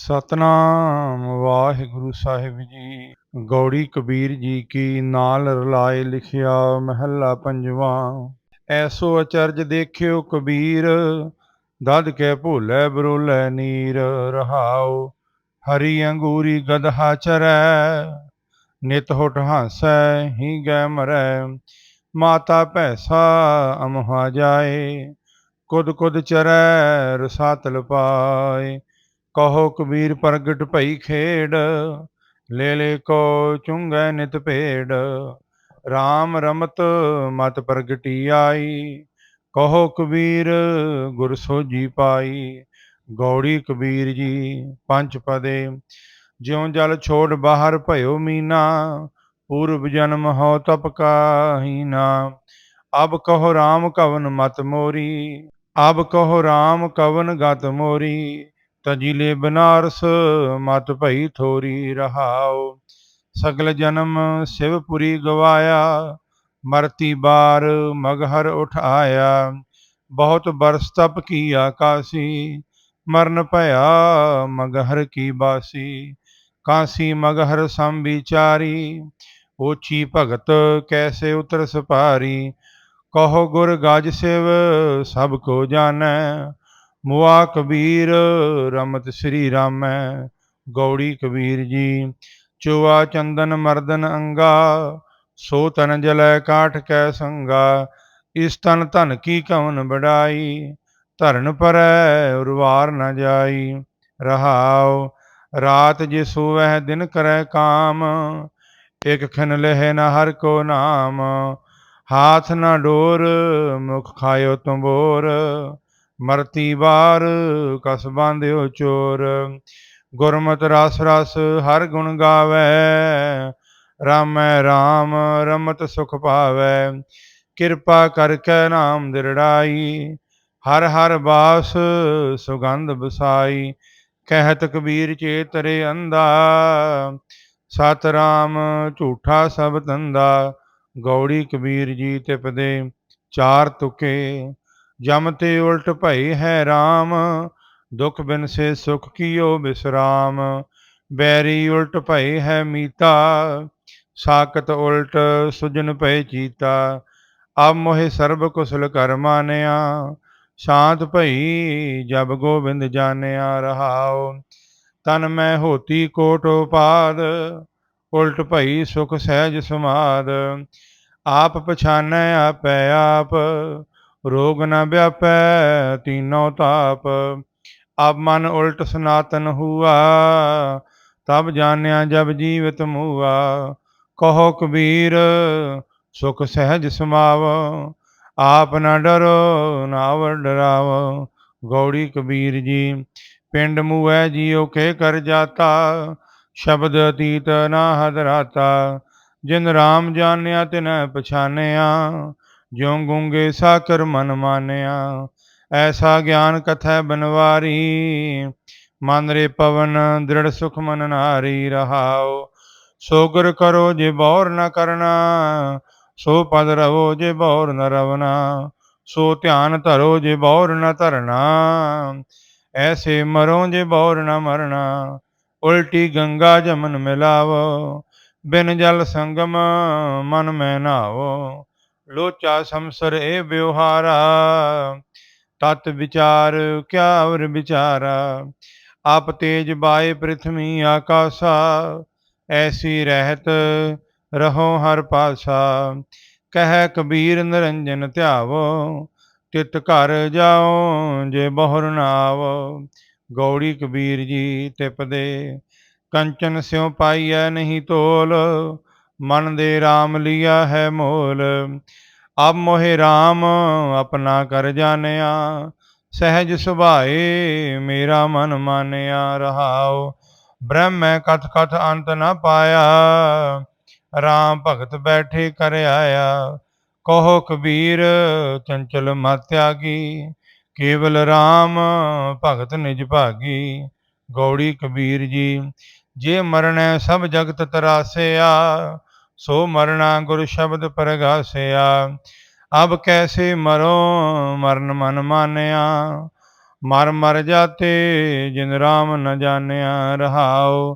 ਸਤਨਾਮ ਵਾਹਿਗੁਰੂ ਸਾਹਿਬ ਜੀ। ਗੌੜੀ ਕਬੀਰ ਜੀ ਕੀ ਨਾਲ ਰਲਾਏ ਲਿਖਿਆ ਮਹੱਲਾ ਪੰਜਵਾਂ। ਐਸੋ ਅਚਰਜ ਦੇਖਿਓ ਕਬੀਰ, ਦਦ ਕੇ ਭੁੱਲੇ ਬਰੋਲੇ ਨੀਰ, ਰਹਾਉ ਹਰੀ ਅੰਗੂਰੀ ਗਦਹਾ ਚਰੈ, ਨਿਤ ਹੁਟ ਹਾਸੈ ਹੀ ਗੈ ਮਰੈ, ਮਾਤਾ ਭੈਸਾ ਅਮਹਾ ਜਾਏ, ਕੁਦ ਕੁਦ ਚਰੈ ਰਸਾਤਲ ਪਾਏ। ਕਹੋ ਕਬੀਰ ਪ੍ਰਗਟ ਭਈ ਖੇੜ ਲੈ ਲੈ ਕੋ ਚੁੰਗੈ ਨਿਤ ਭੇੜ RAM ਰਮਤ ਮਤ ਪ੍ਰਗਟੀ ਆਈ, ਕਹੋ ਕਬੀਰ ਗੁਰ ਸੋਜੀ ਪਾਈ। ਗੌੜੀ ਕਬੀਰ ਜੀ ਪੰਜ ਪਦੇ, ਜਿਉ ਜਲ ਛੋੜ ਬਾਹਰ ਭਇਓ ਮੀਨਾ ਪੂਰਬ ਜਨਮ ਹੋ ਤਪ ਕਾਹੀਨਾ ਅਬ ਕਹੋ RAM ਕਵਨ ਮਤ ਮੋਰੀ, ਅਬ ਕਹੋ RAM ਕਵਨ ਗਤ ਮੋਰੀ। ਤਜਿਲੇ ਬਨਾਰਸ ਮਤ ਭਈ ਥੋਰੀ ਰਹਾਉ ਸਗਲ ਜਨਮ ਸਿਵਪੁਰੀ ਗਵਾਇਆ, ਮਰਤੀ ਬਾਰ ਮਗਹਰ ਉਠਾਇਆ। ਬਹੁਤ ਬਰਸ ਤਪ ਕੀ ਆਕਾਸੀ, ਮਰਨ ਭਇਆ ਮਗਹਰ ਕੀ ਬਾਸੀ। ਕਾਸੀ ਮਗਹਰ ਸਮ ਵਿਚਾਰੀ ਓਚੀ ਭਗਤ ਕੈਸੇ ਉਤਰ ਸਪਾਰੀ। ਕਹੋ ਗੁਰ ਗਜ ਸਿਵ ਸਭ ਕੋ ਜਾਣੈ ਮੁਆ ਕਬੀਰ, ਰਮਤ ਸ੍ਰੀ ਰਾਮੈ, ਗੌੜੀ ਕਬੀਰ ਜੀ। ਚੁਆ ਚੰਦਨ ਮਰਦਨ ਅੰਗਾ, ਸੋ ਤਨ ਜਲੈ ਕਾਠ ਕੈ ਸੰਗਾ। ਇਸ ਤਨ ਧਨ ਕੀ ਕਵਨ ਬੜਾਈ ਧਰਨ ਪਰੈ ਉਰਵਾਰ ਨ ਜਾਈ। ਰਹਾਉ, ਰਾਤ ਜੇ ਸੋਵਹਿ ਦਿਨ ਕਰੈ ਕਾਮ, ਇਕ ਖਨ ਲਹਿ ਨ ਹਰ ਕੋ ਨਾਮ। ਹਾਥ ਨ ਡੋਰ, ਮੁਖ ਖਾਇਓ ਤੁੰਬੋਰ। ਮਰਤੀ ਬਾਰ ਕਸ ਬਾਂਧਿਓ ਚੋਰ। ਗੁਰਮਤ ਰਸ ਰਸ ਹਰ ਗੁਣ ਗਾਵੇ। ਰਾਮੈ ਰਾਮ, ਰਮਤ ਸੁਖ ਪਾਵੈ ਕਿਰਪਾ ਕਰ ਕੈ ਨਾਮ ਦਿਰੜਾਈ। ਹਰ ਹਰ ਬਾਸ ਸੁਗੰਧ ਬਸਾਈ ਕਹਿਤ ਕਬੀਰ ਚੇਤਰੇ ਅੰਦਾ ਸਤ ਰਾਮ ਝੂਠਾ ਸਭ ਤੰਦਾ ਗੌੜੀ ਕਬੀਰ ਜੀ ਤਿਪਦੇ ਚਾਰ ਤੁਕੇ। ਜਮ ਤੇ ਉਲਟ ਭਈ ਹੈ RAM ਦੁਖ ਬਿਨ ਸੇ ਸੁਖ ਕੀਓ ਬਿਸਰਾਮ। ਬੈਰੀ ਉਲਟ ਭਈ ਹੈ ਮੀਤਾ ਸਾਕਤ ਉਲਟ ਸੁਜਨ ਭਏ ਚੀਤਾ। ਅਬ ਮੋਹਿ ਸਰਬ ਕੁਸਲ ਕਰ ਮਾਨਿਆ, ਸ਼ਾਂਤ ਭਈ ਜਬ ਗੋਬਿੰਦ ਜਾਣਿਆ ਰਹਾਓ ਤਨ ਮੈਂ ਹੋਤੀ ਕੋਟ ਉਪਾਦ, ਉਲਟ ਭਈ ਸੁਖ ਸਹਿਜ ਸਮਾਦ। ਆਪ ਪਛਾਨੈ ਆਪੈ ਆਪ ਰੋਗ ਨ ਵਿਆਪੈ, ਤੀਨੋ ਤਾਪ। ਆਪ ਮਨ ਉਲਟ ਸਨਾਤਨ ਹੁਆ, ਤਬ ਜਾਣਿਆ ਜਬ ਜੀਵਤ ਮੂਆ। ਕਹੋ ਕਬੀਰ, ਸੁਖ ਸਹਿਜ ਸਮਾਵ, ਆਪ ਨਾ ਡਰੋ, ਨਾਵ ਡਰਾਵ। ਗੌੜੀ ਕਬੀਰ ਜੀ, ਪਿੰਡ ਮੂਐ ਜੀਉ ਕੇ ਕਰ ਜਾਤਾ। ਸ਼ਬਦ ਅਤੀਤ ਨਾ ਹਦਰਾਤਾ। ਜਿਨ ਰਾਮ ਜਾਣਿਆ ਤਿਨ ਪਛਾਨਿਆ। ਜਿਉ ਗੁੰਗੇ ਸਾਕਰ ਮਨ ਮਾਨਿਆ, ਐਸਾ ਗਿਆਨ ਕਥੈ ਬਨਵਾਰੀ। ਮਨ ਰੇ ਪਵਨ ਦ੍ਰਿੜ ਸੁਖ ਮਨ ਨਾਰੀ ਰਹਾਓ ਸੋਗਰ ਕਰੋ ਜੇ ਬੌਰ ਨ ਕਰਨਾ, ਸੋ ਪਦ ਰਵੋ ਜੇ ਬੌਰ ਨ ਰਵਨਾ, ਸੋ ਧਿਆਨ ਧਰੋ ਜੇ ਬੌਰ ਨ ਧਰਨਾ। ਐਸੇ ਮਰੋ ਜੇ ਬੌਰ ਨ ਮਰਨਾ, ਉਲਟੀ ਗੰਗਾ ਜਮਨ ਮਿਲਾਵੋ। ਬਿਨ ਜਲ ਸੰਗਮ ਮਨ ਮੈਂ ਨਾਵੋ। ਲੋਚਾ ਸੰਸਰ ਏ ਵਿਵਹਾਰਾ, ਤਤ ਵਿਚਾਰ ਕਿਆ ਵਰ ਵਿਚਾਰਾ। ਆਪ ਤੇਜ ਬਾਏ ਪ੍ਰਿਥਵੀ ਆਕਾਸਾ, ਐਸੀ ਰਹਿਤ ਰਹੋ ਹਰ ਪਾਸਾ। ਕਹਿ ਕਬੀਰ ਨਿਰੰਜਨ ਧਿਆਵੋ, ਤਿਤ ਘਰ ਜਾਓ ਜੇ ਬਹੁਰ ਨਾਵ ਗੌੜੀ ਕਬੀਰ ਜੀ ਤਿਪਦੇ, ਕੰਚਨ ਸਿਉ ਪਾਈਐ ਨਹੀਂ ਤੋਲ। ਮਨ ਦੇ RAM ਲਿਆ ਹੈ ਮੋਲ। ਅਬ ਮੋਹਿ RAM ਆਪਣਾ ਕਰ ਜਾਣਿਆ। ਸਹਿਜ ਸੁਭਾਏ ਮੇਰਾ ਮਨ ਮਾਨਿਆ ਰਹਾਓ ਬ੍ਰਹਮੈ ਕਥ ਕਥ ਅੰਤ ਨ ਪਾਇਆ। RAM ਭਗਤ ਬੈਠੇ ਕਰ ਆਇਆ। ਕਹੋ ਕਬੀਰ ਚੰਚਲ ਮਤ ਤਿਆਗੀ। ਕੇਵਲ RAM ਭਗਤ ਨਿਜ ਭਾਗੀ। ਗੌੜੀ ਕਬੀਰ ਜੀ, ਜੇ ਮਰਣੈ ਸਭ ਜਗਤ ਤਰਾਸਿਆ। ਸੋ ਮਰਣਾ ਗੁਰ ਸ਼ਬਦ ਪਰਗਾਸਿਆ, ਅਬ ਕੈਸੇ ਮਰੋ ਮਰਨ ਮਨ ਮਾਨਿਆ? ਮਰ ਮਰ ਜਾਤੇ ਜਿਨ ਰਾਮ ਨ ਜਾਣਿਆ ਰਹਾਉ,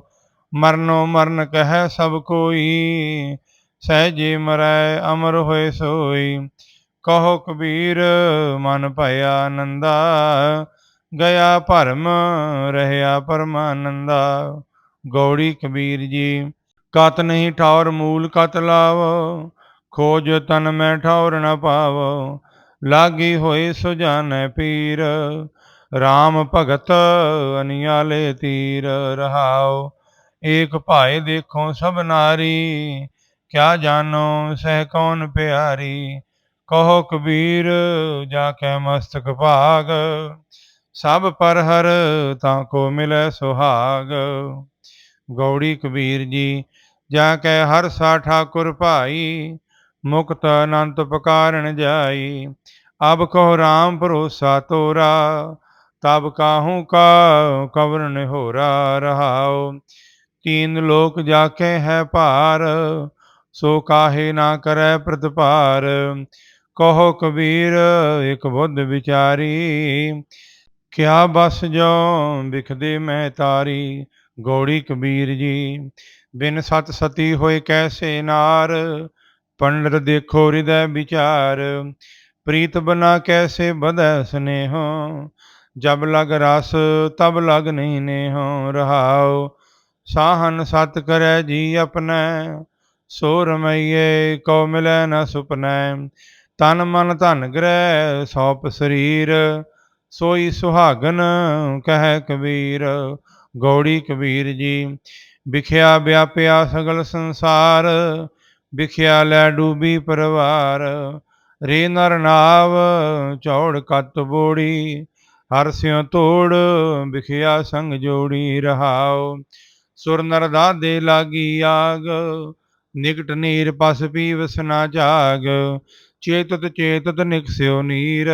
ਮਰਨੋ ਮਰਨ ਕਹੈ ਸਭ ਕੋਈ ਸਹਿਜੇ ਮਰੈ ਅਮਰ ਹੋਏ ਸੋਈ। ਕਹੋ ਕਬੀਰ, ਮਨ ਭਇਆ ਆਨੰਦਾ ਗਿਆ ਭਰਮ, ਰਹਿਆ ਪਰਮਾਨੰਦਾ। ਗੌੜੀ ਕਬੀਰ ਜੀ ਕਤ ਨਹੀਂ ਠੌਰ ਮੂਲ ਕਤ ਲਾਵ, ਖੋਜ ਤਨ ਮੈਂ ਠੌਰ ਨ ਪਾਵੋ। ਲਾਗੀ ਹੋਏ ਸੁਜਾਨੈ ਪੀਰ RAM ਭਗਤ ਅਨਿਆਲੇ ਤੀਰ, ਰਹਾਉ ਏਕ ਭਾਏ ਦੇਖੋ ਸਭ ਨਾਰੀ, ਕਿਆ ਜਾਣੋ ਸਹਿ ਕੌਣ ਪਿਆਰੀ। ਕਹੋ ਕਬੀਰ ਜਾ ਕੇ ਮਸਤਕ ਭਾਗ, ਸਭ ਪਰ ਹਰ ਤਾਂ ਕੋ ਮਿਲੈ ਸੁਹਾਗ। ਗੌੜੀ ਕਬੀਰ ਜੀ ਜਾ ਕੇ ਹਰ ਸਾ ਠਾਕੁਰ ਭਾਈ, ਮੁਕਤ ਅਨੰਤ ਪਕਾਰਨ ਜਾਈ। ਅਬ ਕੋ ਰਾਮ ਭਰੋਸਾ ਤੋਰਾ, ਤਬ ਕਾਹੂ ਕਾ ਕਵਰ ਨਿਹੋਰਾ ਰਹਾਉ। ਤੀਨ ਲੋਕ ਜਾ ਕੇ ਹੈ ਭਾਰ, ਸੋ ਕਾਹੇ ਨਾ ਕਰੈ ਪ੍ਰਤਪਾਰ ਕਹੋ ਕਬੀਰ, ਇਕ ਬੁੱਧ ਵਿਚਾਰੀ ਕਿਆ ਬਸ ਜੋ ਵਿਖਦੇ ਮੈਂ ਤਾਰੀ, ਗੌੜੀ ਕਬੀਰ ਜੀ। ਬਿਨ ਸਤ ਸਤੀ ਹੋਏ ਕੈਸੇ ਨਾਰ, ਪੰਡਤ ਦੇਖੋ ਹਿਰਦੈ ਵਿਚਾਰ। ਪ੍ਰੀਤ ਬਨਾ ਕੈਸੇ ਬਦੈ ਸਨੇਹੋ, ਜਬ ਲਗ ਰਸ, ਤਬ ਲਗ ਨਹੀਂ ਨੇਹੋ। ਰਹਾਉ, ਸਾਹਨ ਸਤ ਕਰੈ ਜੀ ਆਪਣੈ, ਸੋ ਰਮਈਏ ਕਉ ਮਿਲੈ ਨ ਸੁਪਨੈ। ਤਨ ਮਨ ਧਨ ਗ੍ਰਹਿ, ਸੌਪ ਸਰੀਰ ਸੋਈ ਸੁਹਾਗਨ ਕਹਿ ਕਬੀਰ, ਗੌੜੀ ਕਬੀਰ ਜੀ। ਵਿਖਿਆ ਵਿਆਪਿਆ ਸਗਲ ਸੰਸਾਰ, ਵਿਖਿਆ ਲੈ ਡੂਬੀ ਪਰਵਾਰ। ਰੇ ਨਰ ਨਾਵ ਚੌੜ ਕਤ ਬੋੜੀ, ਹਰ ਸਿਉ ਤੋੜ ਵਿਖਿਆ ਸੰਗ ਜੋੜੀ ਰਹਾਉ। ਸੁਰ ਨਰ ਦਾਦੇ ਲਾਗੀ ਆਗ, ਨਿਕਟ ਨੀਰ ਪਸ ਪੀ ਨਾ ਜਾਗ। ਚੇਤਤ ਚੇਤਤ ਨਿਕਸਿਓ ਨੀਰ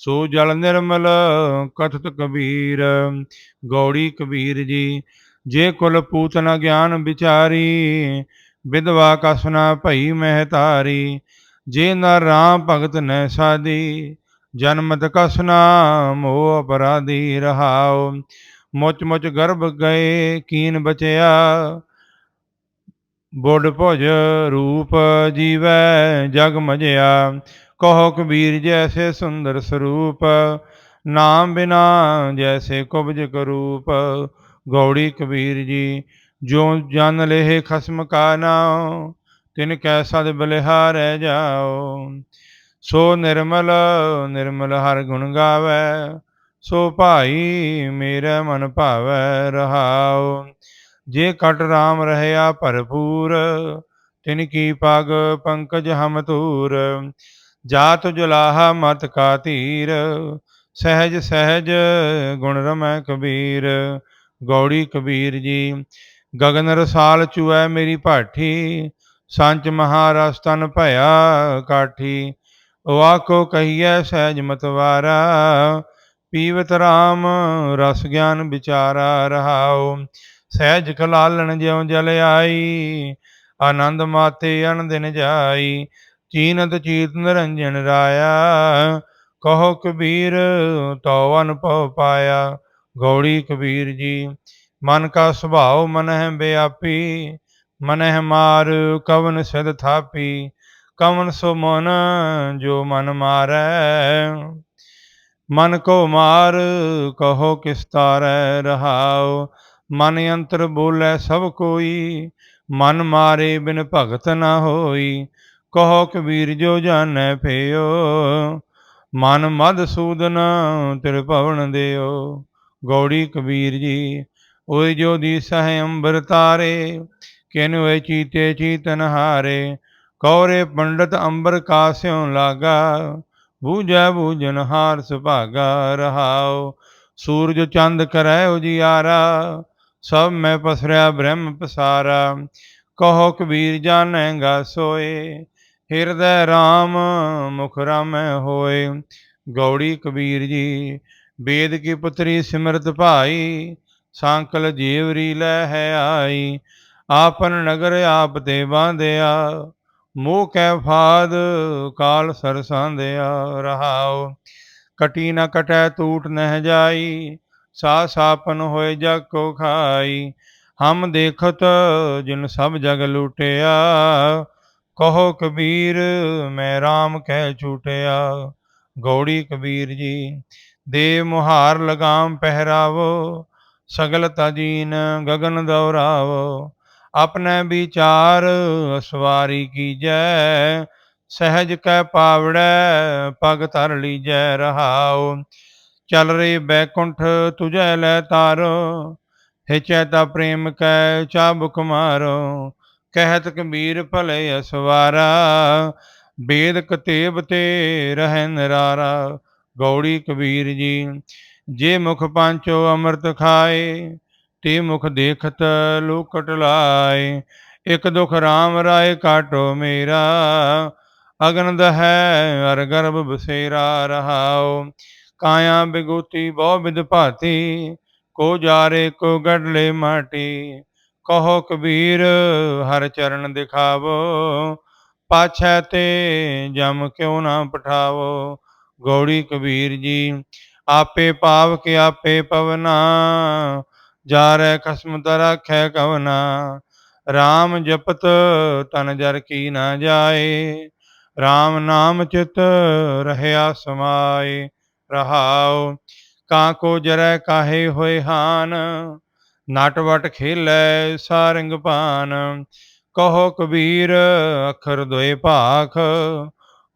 ਸੋ ਜਲ ਨਿਰਮਲ ਕਥਤ ਕਬੀਰ, ਗੌੜੀ ਕਬੀਰ ਜੀ, ਜੇ ਕੁਲ ਪੂਤਨ ਗਿਆਨ ਵਿਚਾਰੀ, ਵਿਧਵਾ ਕਸਨਾ ਭਈ ਮਹਿਤਾਰੀ ਜੇ ਨਰ ਰਾਮ ਭਗਤ ਨੈ ਸਾਦੀ, ਜਨਮਤ ਕਸਨਾ ਮੋਹ ਅਪਰਾਧੀ ਰਹਾਉ। ਮੁਚ ਮੁਚ ਗਰਭ ਗਏ ਕੀਨ ਬਚਿਆ, ਬੁੱਢ ਭੁਜ ਰੂਪ ਜੀਵੈ ਜਗ ਮਜਿਆ। ਕਹੋ ਕਬੀਰ ਜੈਸੇ ਸੁੰਦਰ ਸਰੂਪ, ਨਾਮ ਬਿਨਾ ਜੈਸੇ ਕੁਬਜ ਕਰੂਪ। ਗੌੜੀ ਕਬੀਰ ਜੀ, ਜੋ ਜਨ ਲੇਹ ਖਸਮ ਕਾ ਨਾਉ, ਤਿਨ ਕੈ ਸਦ ਬਲਿਹਾਰੈ ਜਾਓ ਸੋ ਨਿਰਮਲ ਨਿਰਮਲ ਹਰ ਗੁਣ ਗਾਵੇ, ਸੋ ਭਾਈ ਮੇਰਾ ਮਨ ਭਾਵੈ ਰਹਾਉ। ਜੇ ਕਟ ਰਾਮ ਰਹਿਆ ਭਰਪੂਰ, ਤਿਨ ਕੀ ਪਗ ਪੰਕਜ ਹਮ ਤੂਰ ਜਾਤ ਜੁਲਾਹਾ ਮਤ ਕਾ ਧੀਰ, ਸਹਿਜ ਸਹਿਜ ਗੁਣ ਰਮੈ ਕਬੀਰ, ਗੌੜੀ ਕਬੀਰ ਜੀ, ਗਗਨ ਰਸਾਲ ਚੁਐ ਮੇਰੀ ਭਾਠੀ, ਸੰਚ ਮਹਾਰਸ ਤਨ ਭਇਆ ਕਾਠੀ ਵਾਕੋ ਕਹੀਐ ਸਹਿਜ ਮਤਵਾਰਾ, ਪੀਵਤ RAM ਰਸ ਗਿਆਨ ਵਿਚਾਰਾ ਰਹਾਉ, ਸਹਿਜ ਖਲਾਲਣ ਜਿਉ ਜਲ ਆਈ, ਆਨੰਦ ਮਾਤੇ ਅਨ ਦਿਨ ਜਾਈ ਚੀਨਤ ਚੀਤ ਨਿਰੰਜਨ ਰਾਇਆ, ਕਹੋ ਕਬੀਰ ਤਉ ਅਨੁਭਵ ਪਾਇਆ, ਗੌੜੀ ਕਬੀਰ ਜੀ, ਮਨ ਕਾ ਸੁਭਾਉ ਮਨ ਹੈ ਬਿਆਪੀ ਮਨ ਹੈ ਮਾਰ ਕਵਨ ਸਿਧ ਥਾਪੀ, ਕਵਨ ਸੋ ਮਨ ਜੋ ਮਨ ਮਾਰੈ, ਮਨ ਕੋ ਮਾਰ ਕਹੋ ਕਿਸ ਤਾਰੈ ਰਹਾਉ, ਮਨ ਅੰਤਰ ਬੋਲੇ ਸਭ ਕੋਈ, ਮਨ ਮਾਰੇ ਬਿਨ ਭਗਤ ਨਾ ਹੋਈ ਕਹੋ ਕਬੀਰ ਜੋ ਜਾਣੈ ਭਇਓ ਮਨ ਮਦ ਸੂਦਨ ਤਿਰ ਭਵਨ ਦਿਓ। ਗੌੜੀ ਕਬੀਰ ਜੀ, ਓਏ ਜੋ ਦੀ ਸਹਿ ਅੰਬਰ ਤਾਰੇ, ਕਿਨ ਵੇ ਚੀਤੇ ਚੀਤਨ ਹਾਰੇ। ਕੌਰੇ ਪੰਡਤ ਅੰਬਰ ਕਾਸਿਉ ਲਾਗਾ, ਬੂਝੈ ਬੂਝਨ ਹਾਰ ਸੁਭਾਗਾ ਰਹਾਓ। ਸੂਰਜ ਚੰਦ ਕਰੈ ਉਜਿਆਰਾ ਸਭ ਮੈਂ ਪਸਰਿਆ ਬ੍ਰਹਮ ਪਸਾਰਾ। ਕਹੋ ਕਬੀਰ ਜਾਣੇਗਾ ਸੋਏ ਹਿਰਦੈ RAM ਮੁਖ ਰਮ ਹੋਏ। ਗੌੜੀ ਕਬੀਰ ਜੀ ਵੇਦ ਕੀ ਪੁੱਤਰੀ ਸਿਮਰਤ ਭਾਈ, ਸਾਂਕਲ ਜੀਵਰੀ ਲੈ ਹੈ ਆਈ। ਆਪਨ ਨਗਰ ਆਪ ਤੇ ਬਾਂਧਿਆ, ਮੋਹ ਕੈ ਫਾਦ ਕਾਲ ਸਰਸਾਂਦਿਆ ਰਹਾਉ। ਕਟੀ ਨ ਕਟੈ ਟੂਟ ਨਹਿ ਜਾਈ ਸਾ ਸਾਪਨ ਹੋਏ ਜਗ ਕੋ ਖਾਈ। ਹਮ ਦੇਖਤ ਜਿਨ ਸਭ ਜਗ ਲੂਟਿਆ ਕਹੋ ਕਬੀਰ, ਮੈਂ RAM ਕਹਿ ਛੂਟਿਆ। ਗੌੜੀ ਕਬੀਰ ਜੀ, ਦੇ ਮੁਹਾਰ ਲਗਾਮ ਪਹਿਰਾਵੋ, ਸਗਲ ਤਜੀਨ ਗਗਨ ਦੌਰਾਵੋ। ਆਪਣੇ ਵਿਚਾਰ ਅਸਵਾਰੀ ਕੀਜੈ, ਸਹਿਜ ਕੈ ਪਾਵੜੈ, ਪਗ ਧਰ ਲੀਜੈ ਰਹਾਉ। ਚਲ ਰੇ ਬੈਕੁੰਠ ਤੁਝੈ ਲੈ ਤਾਰੋ, ਹਿਚੈ ਤਾ ਪ੍ਰੇਮ ਕੈ ਚਾਬੁਕ ਮਾਰੋ। ਕਹਿਤ ਕਬੀਰ ਭਲੇ ਅਸਵਾਰਾ ਬੇਦ ਕਤੇਬ ਤੇ ਰਹਿ ਨਿਰਾਰਾ ਗੌੜੀ ਕਬੀਰ ਜੀ, ਜੇ ਮੁਖ ਪੰਚੋ ਅੰਮ੍ਰਿਤ ਖਾਏ, ਤੇ ਮੁਖ ਦੇਖਤ ਲੋਕਟ ਲਾਏ। ਇਕ ਦੁਖ RAM ਰਾਏ ਕਾਟੋ ਮੇਰਾ, ਅਗਨ ਦਹੈ ਅਰ ਗਰਭ ਬਸੇਰਾ ਰਹਾਓ ਕਾਇਆ ਬਿਗੁਤੀ ਬਹੁ ਵਿਦ ਭਾਤੀ, ਕੋ ਜਾਰੇ ਕੋ ਗੜਲੇ ਮਾਟੀ। ਕਹੋ ਕਬੀਰ, ਹਰ ਚਰਨ ਦਿਖਾਵੋ। ਪਾਛੈ ਤੇ ਜਮ ਕਿਉ ਨਾ ਪਠਾਵੋ। ਗੌੜੀ ਕਬੀਰ ਜੀ, ਆਪੇ ਪਾਵ ਕੇ ਆਪੇ ਪਵਨਾ। ਜਾ ਜਾਰੈ ਖਸਮ ਤਰਾਖੈ ਕਵਨਾ। RAM ਜਪਤ ਤਨ ਜਰ ਕੀ ਨਾ ਜਾਏ। RAM ਨਾਮ ਚਿਤ ਰਹਿਆ ਸਮਾਏ। ਰਹਾਉ, ਕਾਂ ਕੋ ਜਰੈ ਕਾਹੇ ਹੋਏ ਹਾਨ। ਨਟਵਟ ਖੇਲੈ ਸਾਰੰਗ ਪਾਨ ਕਹੋ ਕਬੀਰ ਅਖਰ ਦੋਏ ਭਾਖ,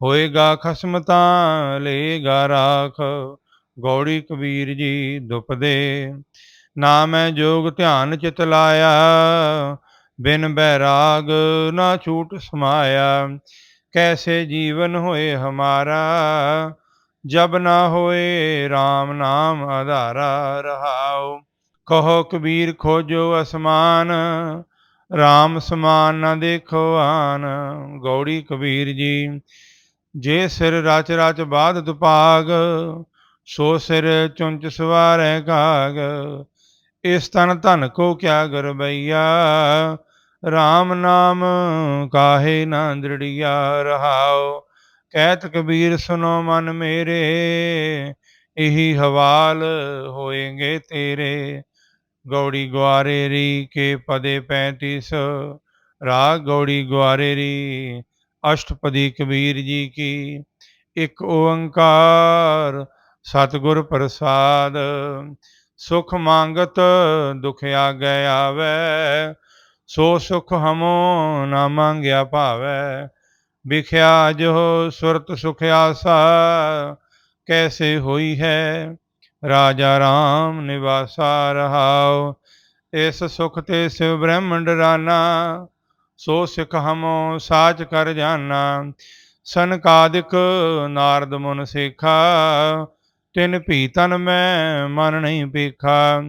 ਹੋਏਗਾ ਖਸਮਤਾਂ ਲੇਗਾ ਰਾਖ, ਗੌੜੀ ਕਬੀਰ ਜੀ ਦੁਪਦੇ, ਨਾਮੈ ਜੋਗ ਧਿਆਨ ਚਿਤ ਲਾਇਆ, ਬਿਨ ਬੈਰਾਗ ਨਾ ਛੂਟ ਸਮਾਇਆ, ਕੈਸੇ ਜੀਵਨ ਹੋਏ ਹਮਾਰਾ, ਜਬ ਨਾ ਹੋਏ RAM ਨਾਮ ਆਧਾਰਾ ਰਹਾਓ ਕਹੋ ਕਬੀਰ ਖੋਜੋ ਅਸਮਾਨ RAM ਸਮਾਨ ਨਾ ਦੇਖੋ ਆਨ। ਗੌੜੀ ਕਬੀਰ ਜੀ, ਜੇ ਸਿਰ ਰਚ ਰਚ ਬਾਦ ਦੁਪਾਗ, ਸੋ ਸਿਰ ਚੁੰਚ ਸਵਾਰੈ ਕਾਗ ਇਸ ਤਨ ਧਨ ਕੋ ਕਿਆ ਗਰਬਈਆ RAM ਨਾਮ ਕਾਹੇ ਨਾ ਦ੍ਰਿੜੀਆ ਰਹਾਓ ਕਹਿਤ ਕਬੀਰ ਸੁਨੋ ਮਨ ਮੇਰੇ, ਇਹੀ ਹਵਾਲ ਹੋਏਗੇ ਤੇਰੇ। ਗੌੜੀ ਗਵਾਰੇ ਰੀ ਕੇ ਪਦੇ 35 ਰਾਗ ਗੌੜੀ ਗਵਾਰੇ ਰੀ, ਅਸ਼ਟਪਦੀ ਕਬੀਰ ਜੀ ਕੀ। ਇੱਕ ਓੰਕਾਰ ਸਤਿਗੁਰ ਪ੍ਰਸਾਦ, ਸੁਖ ਮੰਗਤ ਦੁਖ ਆਗੈ ਆਵੈ। ਸੋ ਸੁਖ ਹਮੋ ਨਾ ਮੰਗਿਆ ਭਾਵੈ। ਵਿਖਿਆ ਜੋ ਸੁਰਤ ਸੁਖ ਆਸਾ, ਕੈਸੇ ਹੋਈ ਹੈ? ਰਾਜਾ RAM ਨਿਵਾਸਾ ਰਹਾਉ, ਇਸ ਸੁਖ ਤੇ ਸਿਵ ਬ੍ਰਹਮੰਡ ਰਾਨਾ, ਸੋ ਸਿਖ ਹਮੋ ਸਾਚ ਕਰ ਜਾਨਾ। ਸਨਕਾਦਿਕ ਨਾਰਦ ਮੁਨ ਸੇਖਾ, ਤਿਨ ਭੀ ਤਨ ਮੈਂ ਮਨ ਨਹੀਂ ਪੇਖਾ।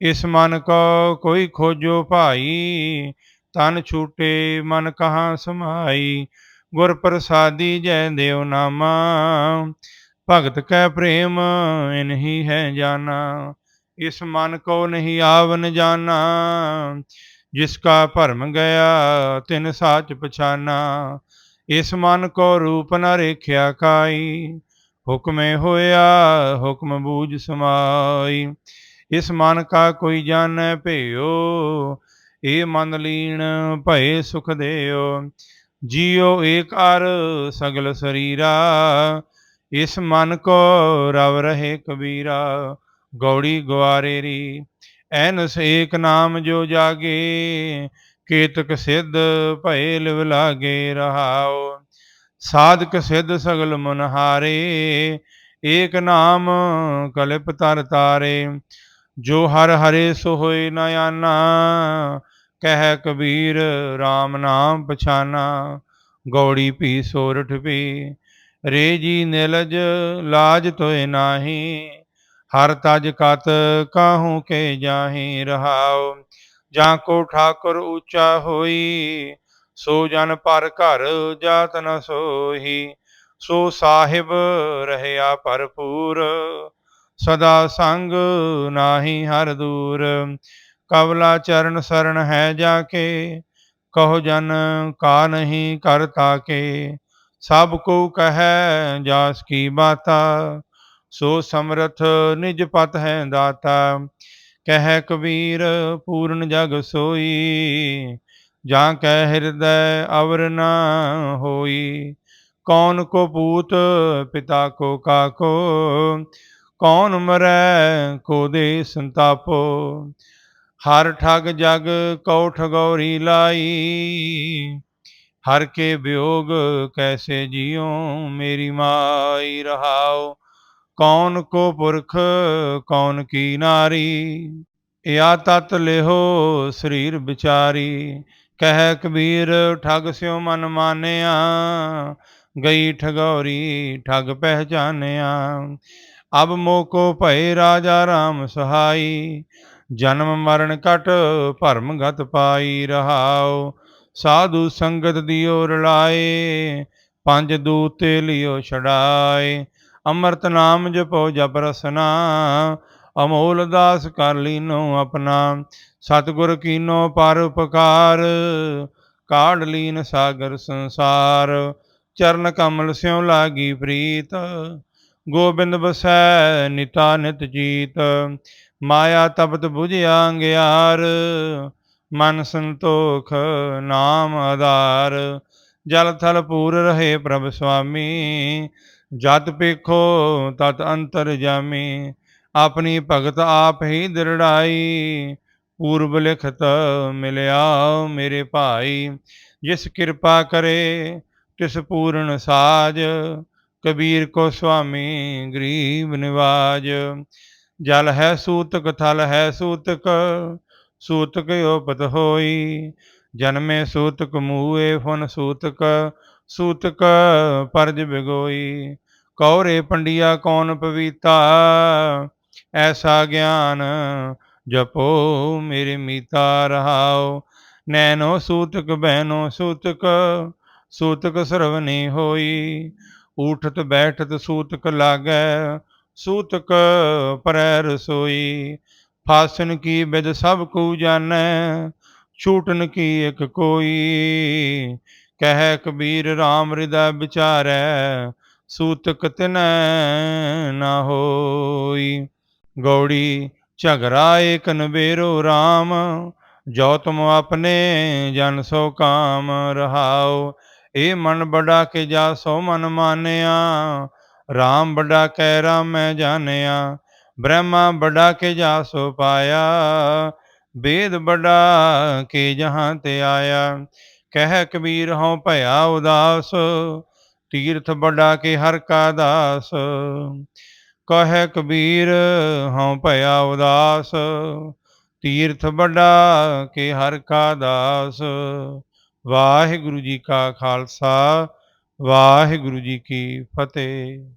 ਇਸ ਮਨ ਕੋ ਕੋਈ ਖੋਜੋ ਭਾਈ ਤਨ ਛੂਟੇ ਮਨ ਕਹਾਂ ਸਮਾਈ। ਗੁਰ ਪ੍ਰਸਾਦੀ ਜੈ ਦੇਵ ਨਾਮਾ ਭਗਤ ਕੈ ਪ੍ਰੇਮ ਇਨਹੀ ਹੈ ਜਾਨਾ, ਇਸ ਮਨ ਕੋ ਨਹੀਂ ਆਵਨ ਜਾਨਾ। ਜਿਸ ਕਾ ਭਰਮ ਗਿਆ, ਤਿਨ ਸਾਚ ਪਛਾਨਾ। ਇਸ ਮਨ ਕੋ ਰੂਪ ਨ ਰੇਖਿਆ ਕਾਈ, ਹੁਕਮੇ ਹੋਇਆ, ਹੁਕਮ ਬੂਝ ਸਮਾਈ। ਇਸ ਮਨ ਕਾ ਕੋਈ ਜਾਣੈ ਭਇਓ ਏ ਮਨ ਲੀਣ ਭਏ ਸੁਖ ਦੇਓ ਜੀਉ ਏਕ ਅਰ ਸਗਲ ਸਰੀਰਾ ਇਸ ਮਨ ਕੋ ਰਵ ਰਹੇ ਕਬੀਰਾ, ਗੌੜੀ ਗਵਾਰੇ ਰੀ। ਐਨਸ ਏਕ ਨਾਮ ਜੋ ਜਾਗੇ, ਕੇਤਕ ਸਿੱਧ ਭਏ ਲਿਵ ਲਾਗੇ ਰਹਾਓ ਸਾਧਕ ਸਿੱਧ ਸਗਲ ਮਨਹਾਰੇ ਏਕ ਨਾਮ ਕਲਿਪ ਤਰ ਤਾਰੇ। ਜੋ ਹਰ ਹਰੇ ਸੋ ਹੋਏ ਨ ਆਨਾ, ਕਹਿ ਕਬੀਰ RAM ਨਾਮ ਪਛਾਨਾ। ਗੌੜੀ ਪੀ ਸੋਰਠ ਪੀ ਰੇ ਜੀ ਨਿਲਜ ਲਾਜ ਤੋਏ ਨਾਹੀ, ਹਰ ਤਜ ਕਤ ਕਾਹੂ ਕੇ ਜਾਹੀ ਰਹਾਉ, ਜਾਂ ਕੋ ਠਾਕੁਰ ਉੱਚਾ ਹੋਈ, ਸੋ ਜਨ ਪਰ ਘਰ ਜਾਤ ਨ ਸੋਹੀ, ਸੋ ਸਾਹਿਬ ਰਹਿਆ ਭਰਪੂਰ, ਸਦਾ ਸੰਗ ਨਾਹੀ ਹਰ ਦੂਰ, ਕਵਲਾ ਚਰਨ ਸਰਣ ਹੈ ਜਾ ਕੇ, ਕਹੋ ਜਨ ਕਾ ਨਹੀਂ ਕਰਤਾ ਕੇ ਸਭ ਕੋ ਕਹੈ ਜਾਸ ਕੀ ਬਾਤਾ ਸੋ ਸਮਰਥ ਨਿਜ ਪਤ ਹੈ ਦਾਤਾ। ਕਹਿ ਕਬੀਰ, ਪੂਰਨ ਜਗ ਸੋਈ, ਜਾਂ ਕਹਿ ਹਿਰਦੈ ਅਵਰ ਨ ਹੋਈ। ਕੌਣ ਕੋ ਪੂਤ, ਪਿਤਾ ਕੋ ਕਾਕੋ, ਕੌਣ ਮਰੈ ਕੋ ਦੇ ਸੰਤਾਪੋ। ਹਰ ਠਗ ਜਗ ਕਉ ਠਗੌਰੀ ਲਾਈ ਹਰ ਕੇ ਵਿਯੋਗ ਕੈਸੇ ਜਿਉ, ਮੇਰੀ ਮਾਈ ਰਹਾਉ। ਕੌਣ ਕੋ ਪੁਰਖ, ਕੌਣ ਕੀ ਨਾਰੀ ਯਾ ਤਤ ਲਿਹੋ ਸਰੀਰ ਵਿਚਾਰੀ। ਕਹਿ ਕਬੀਰ, ਠਗ ਸਿਉ ਮਨ ਮਾਨਿਆ, ਗਈ ਠਗੌਰੀ, ਠਗ ਪਹਿਚਾਨਿਆ। ਅਬ ਮੋਕੋ ਭਏ ਰਾਜਾ ਰਾਮ ਸਹਾਈ, ਜਨਮ ਮਰਨ ਕਟ ਭਰਮ ਗਤ ਪਾਈ ਰਹਾਓ ਸਾਧੂ ਸੰਗਤ ਦਿਓ ਰਲਾਏ, ਪੰਜ ਦੂਤੇ ਲਿਓ ਛੜਾਏ ਅੰਮ੍ਰਿਤ ਨਾਮ ਜਪੋ ਜਪ ਰਸਨਾ, ਅਮੋਲ ਦਾਸ ਕਰ ਲੀਨੋ ਆਪਣਾ। ਸਤਿਗੁਰ ਕੀਨੋ ਪਰ ਉਪਕਾਰ, ਕਾਢ ਲੀਨ ਸਾਗਰ ਸੰਸਾਰ। ਚਰਨ ਕਮਲ ਸਿਉ ਲਾਗੀ ਪ੍ਰੀਤ, ਗੋਬਿੰਦ ਬਸੈ ਨਿਤਾ ਨਿਤ ਜੀਤ। ਮਾਇਆ ਤਪਤ ਬੁਝਿਆ 부ਝਿਆ ਅੰਗਿਆਰ ਮਨ ਸੰਤੋਖ ਨਾਮ ਆਧਾਰ, ਜਲ ਥਲ ਪੂਰ ਰਹੇ ਪ੍ਰਭ ਸੁਆਮੀ, ਜਤ ਪੇਖੋ ਤਤ ਅੰਤਰ ਜਾਮੀ, ਆਪਣੀ ਭਗਤ ਆਪ ਹੀ ਦਿਰੜਾਈ, ਪੂਰਬ ਲਿਖਤ ਮਿਲਿਆ ਮੇਰੇ ਭਾਈ, ਜਿਸ ਕਿਰਪਾ ਕਰੇ ਤਿਸ ਪੂਰਨ ਸਾਜ, ਕਬੀਰ ਕੋ ਸੁਆਮੀ ਗਰੀਬ ਨਿਵਾਜ, ਜਲ ਹੈ ਸੂਤਕ, ਥਲ ਹੈ ਸੂਤਕ ਸੂਤਕ ਉਪਤ ਹੋਈ। ਜਨਮੇ ਸੂਤਕ ਮੂਏ ਫੁਨ ਸੂਤਕ ਸੂਤਕ ਪਰਜ ਬਿਗੋਈ। ਕੌਰੇ ਪੰਡਿਆ ਕੌਣ ਪਵੀਤਾ? ਐਸਾ ਗਿਆਨ ਜਪੋ ਮੇਰੇ ਮੀਤਾ ਰਹਾਓ ਨੈਨੋ ਸੂਤਕ ਬਹਿਨੋ ਸੂਤਕ ਸੂਤਕ ਸਰਵਨੀ ਹੋਈ। ਊਠਤ ਬੈਠਤ ਸੂਤਕ ਲਾਗੈ, ਸੂਤਕ ਪਰੈ ਰਸੋਈ। ਫਾਸਨ ਕੀ ਬਿਦ ਸਭ ਕੂ ਜਾਣੈ ਛੂਟਨ ਕੀ ਇਕ ਕੋਈ? ਕਹਿ ਕਬੀਰ RAM ਹਿਰਦੈ ਵਿਚਾਰੈ, ਸੂਤਕ ਤਿਨੈ ਨਾ ਹੋਈ। ਗੌੜੀ ਝਗਰਾ ਏਕ ਨਬੇਰੋ RAM ਜੋ ਤੁਮ ਆਪਣੇ ਜਨ ਸੋ ਕਾਮ ਰਹਾਓ। ਇਹ ਮਨ ਬੜਾ ਕੇ ਜਾ ਸੋ ਮਨ ਮਾਨਿਆ RAM ਬੜਾ ਕਹਿ ਰਾਮ ਮੈਂ ਜਾਣਿਆ। ਬ੍ਰਹਮਾ ਬੜਾ ਕੇ ਜਾ ਸੋ ਪਾਇਆ, ਵੇਦ ਬੜਾ ਕੇ ਜਹਾਂ ਤੇ ਆਇਆ। ਕਹਿ ਕਬੀਰ ਹਉ ਭਇਆ ਉਦਾਸ, ਤੀਰਥ ਬੜਾ ਕੇ ਹਰ ਕਾ ਦਾਸ। ਕਹੈ ਕਬੀਰ ਹਉ ਭਇਆ ਉਦਾਸ, ਤੀਰਥ ਬੜਾ ਕੇ ਹਰ ਕਾ ਦਾਸ। ਵਾਹਿਗੁਰੂ ਜੀ ਕਾ ਖਾਲਸਾ, ਵਾਹਿਗੁਰੂ ਜੀ ਕੀ ਫਤਿਹ।